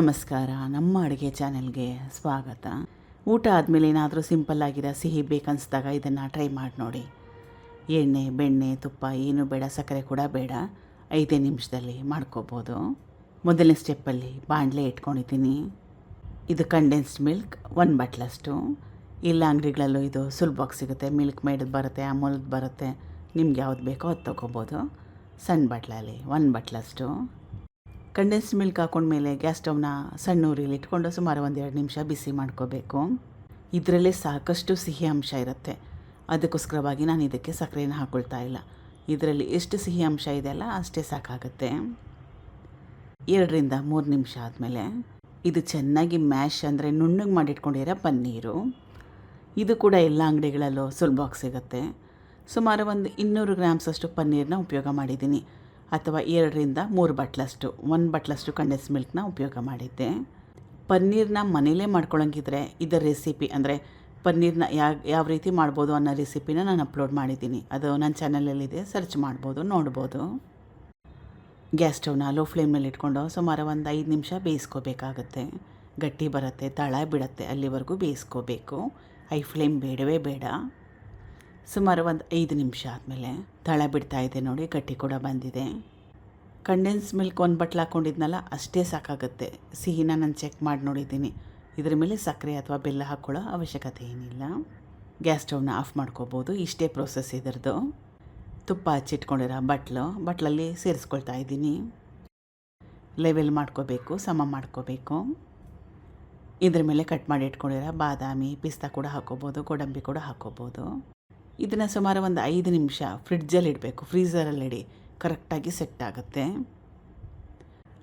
ನಮಸ್ಕಾರ, ನಮ್ಮ ಅಡುಗೆ ಚಾನೆಲ್ಗೆ ಸ್ವಾಗತ. ಊಟ ಆದಮೇಲೆ ಏನಾದರೂ ಸಿಂಪಲ್ ಆಗಿರೋ ಸಿಹಿ ಬೇಕನ್ಸ್ದಾಗ ಇದನ್ನು ಟ್ರೈ ಮಾಡಿ ನೋಡಿ. ಎಣ್ಣೆ, ಬೆಣ್ಣೆ, ತುಪ್ಪ ಏನು ಬೇಡ, ಸಕ್ಕರೆ ಕೂಡ ಬೇಡ. ಐದೇ ನಿಮಿಷದಲ್ಲಿ ಮಾಡ್ಕೋಬೋದು. ಮೊದಲನೇ ಸ್ಟೆಪ್ಪಲ್ಲಿ ಬಾಣಲೆ ಇಟ್ಕೊಂಡಿದ್ದೀನಿ. ಇದು ಕಂಡೆನ್ಸ್ಡ್ ಮಿಲ್ಕ್ ಒನ್ ಬಟ್ಲಷ್ಟು ಇಲ್ಲ ಅಂಗಡಿಗಳಲ್ಲೂ ಇದು ಸುಲಭವಾಗಿ ಸಿಗುತ್ತೆ. ಮಿಲ್ಕ್ ಮೇಡದು ಬರುತ್ತೆ ಅಮೂಲ್ದು ಬರುತ್ತೆ. ನಿಮ್ಗೆ ಯಾವ್ದು ಬೇಕೋ ಅದು ತೊಗೋಬೋದು. ಸಣ್ಣ ಬಟ್ಲಲ್ಲಿ ಒಂದು ಬಟ್ಲಷ್ಟು ಕಂಡೆನ್ಸ್ ಮಿಲ್ಕ್ ಹಾಕೊಂಡ್ಮೇಲೆ ಗ್ಯಾಸ್ ಸ್ಟವ್ನ ಸಣ್ಣ ಊರಿಲಿ ಇಟ್ಕೊಂಡು ಸುಮಾರು ಒಂದೆರಡು ನಿಮಿಷ ಬಿಸಿ ಮಾಡ್ಕೋಬೇಕು. ಇದರಲ್ಲೇ ಸಾಕಷ್ಟು ಸಿಹಿ ಅಂಶ ಇರುತ್ತೆ. ಅದಕ್ಕೋಸ್ಕರವಾಗಿ ನಾನು ಇದಕ್ಕೆ ಸಕ್ಕರೆನ ಹಾಕ್ಕೊಳ್ತಾ ಇಲ್ಲ. ಇದರಲ್ಲಿ ಎಷ್ಟು ಸಿಹಿ ಅಂಶ ಇದೆಯಲ್ಲ ಅಷ್ಟೇ ಸಾಕಾಗುತ್ತೆ. ಎರಡರಿಂದ ಮೂರು ನಿಮಿಷ ಆದಮೇಲೆ ಇದು ಚೆನ್ನಾಗಿ ಮ್ಯಾಶ್ ಅಂದರೆ ನುಣ್ಣಗೆ ಮಾಡಿಟ್ಕೊಂಡಿರೋ ಪನ್ನೀರು. ಇದು ಕೂಡ ಎಲ್ಲ ಅಂಗಡಿಗಳಲ್ಲೂ ಸುಲಭವಾಗಿ ಸಿಗುತ್ತೆ. ಸುಮಾರು ಒಂದು ಇನ್ನೂರು ಗ್ರಾಮ್ಸಷ್ಟು ಪನ್ನೀರನ್ನ ಉಪಯೋಗ ಮಾಡಿದ್ದೀನಿ. ಅಥವಾ ಎರಡರಿಂದ ಮೂರು ಬಟ್ಲಷ್ಟು, ಒಂದು ಬಟ್ಲಷ್ಟು ಕಂಡೆನ್ಸ್ ಮಿಲ್ಕ್ನ ಉಪಯೋಗ ಮಾಡಿದ್ದೆ. ಪನ್ನೀರ್ನ ಮನೇಲೇ ಮಾಡ್ಕೊಳ್ಳೋಂಗಿದ್ರೆ ಇದರ ರೆಸಿಪಿ ಅಂದರೆ ಪನ್ನೀರ್ನ ಯಾವ ಯಾವ ರೀತಿ ಮಾಡ್ಬೋದು ಅನ್ನೋ ರೆಸಿಪಿನ ನಾನು ಅಪ್ಲೋಡ್ ಮಾಡಿದ್ದೀನಿ. ಅದು ನನ್ನ ಚಾನಲಲ್ಲಿದೆ ಸರ್ಚ್ ಮಾಡ್ಬೋದು, ನೋಡ್ಬೋದು. ಗ್ಯಾಸ್ ಸ್ಟವ್ನ ಲೋ ಫ್ಲೇಮ್ನಲ್ಲಿ ಇಟ್ಕೊಂಡು ಸುಮಾರು ಒಂದು ಐದು ನಿಮಿಷ ಬೇಯಿಸ್ಕೋಬೇಕಾಗತ್ತೆ. ಗಟ್ಟಿ ಬರುತ್ತೆ, ತಳ ಬಿಡುತ್ತೆ, ಅಲ್ಲಿವರೆಗೂ ಬೇಯಿಸ್ಕೋಬೇಕು. ಐ ಫ್ಲೇಮ್ ಬೇಡವೇ ಬೇಡ. ಸುಮಾರು ಒಂದು ಐದು ನಿಮಿಷ ಆದಮೇಲೆ ತಳ ಬಿಡ್ತಾ ಇದೆ ನೋಡಿ ಗಟ್ಟಿ ಕೂಡ ಬಂದಿದೆ. ಕಂಡೆನ್ಸ್ ಮಿಲ್ಕ್ ಒಂದು ಬಟ್ಲು ಹಾಕ್ಕೊಂಡಿದ್ನಲ್ಲ ಅಷ್ಟೇ ಸಾಕಾಗುತ್ತೆ. ಸಿಹಿನ ನಾನು ಚೆಕ್ ಮಾಡಿ ನೋಡಿದ್ದೀನಿ. ಇದ್ರ ಮೇಲೆ ಸಕ್ಕರೆ ಅಥವಾ ಬೆಲ್ಲ ಹಾಕ್ಕೊಳ್ಳೋ ಅವಶ್ಯಕತೆ ಏನಿಲ್ಲ. ಗ್ಯಾಸ್ ಸ್ಟೌವ್ನ ಆಫ್ ಮಾಡ್ಕೋಬೋದು, ಇಷ್ಟೇ ಪ್ರೋಸೆಸ್ ಇದರದು ತುಪ್ಪ ಹಚ್ಚಿಟ್ಕೊಂಡಿರೋ ಬಟ್ಲು ಬಟ್ಲಲ್ಲಿ ಸೇರಿಸ್ಕೊಳ್ತಾ ಇದ್ದೀನಿ. ಲೆವೆಲ್ ಮಾಡ್ಕೋಬೇಕು, ಸಮ ಮಾಡ್ಕೋಬೇಕು. ಇದ್ರ ಮೇಲೆ ಕಟ್ ಮಾಡಿ ಇಟ್ಕೊಂಡಿರೋ ಬಾದಾಮಿ, ಪಿಸ್ತಾ ಕೂಡ ಹಾಕೋಬೋದು, ಗೋಡಂಬಿ ಕೂಡ ಹಾಕೋಬೋದು. ಇದನ್ನು ಸುಮಾರು ಒಂದು ಐದು ನಿಮಿಷ ಫ್ರಿಡ್ಜಲ್ಲಿ ಇಡಬೇಕು. ಫ್ರೀಝರಲ್ಲಿ ಇಡಿ. ಕರೆಕ್ಟಾಗಿ ಸೆಟ್ ಆಗುತ್ತೆ.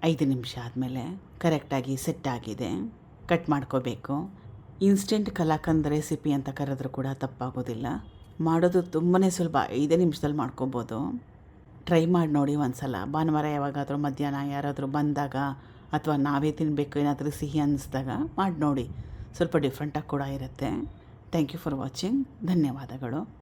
ಐದು ನಿಮಿಷ ಆದಮೇಲೆ ಕರೆಕ್ಟಾಗಿ ಸೆಟ್ ಆಗಿದೆ. ಕಟ್ ಮಾಡ್ಕೋಬೇಕು. ಇನ್ಸ್ಟೆಂಟ್ ಕಲಾಕಂದ್ ರೆಸಿಪಿ ಅಂತ ಕರೆದ್ರೂ ಕೂಡ ತಪ್ಪಾಗೋದಿಲ್ಲ. ಮಾಡೋದು ತುಂಬಾ ಸುಲಭ. ಐದೇ ನಿಮಿಷದಲ್ಲಿ ಮಾಡ್ಕೋಬೋದು. ಟ್ರೈ ಮಾಡಿ ನೋಡಿ ಒಂದು ಸಲ ಭಾನುವಾರ ಯಾವಾಗಾದರೂ ಮಧ್ಯಾಹ್ನ ಯಾರಾದರೂ ಬಂದಾಗ ಅಥವಾ ನಾವೇ ತಿನ್ನಬೇಕು ಏನಾದರೂ ಸಿಹಿ ಅನ್ನಿಸ್ದಾಗ ಮಾಡಿ ನೋಡಿ. ಸ್ವಲ್ಪ ಡಿಫ್ರೆಂಟಾಗಿ ಕೂಡ ಇರುತ್ತೆ. ಥ್ಯಾಂಕ್ ಯು ಫಾರ್ ವಾಚಿಂಗ್ ಧನ್ಯವಾದಗಳು.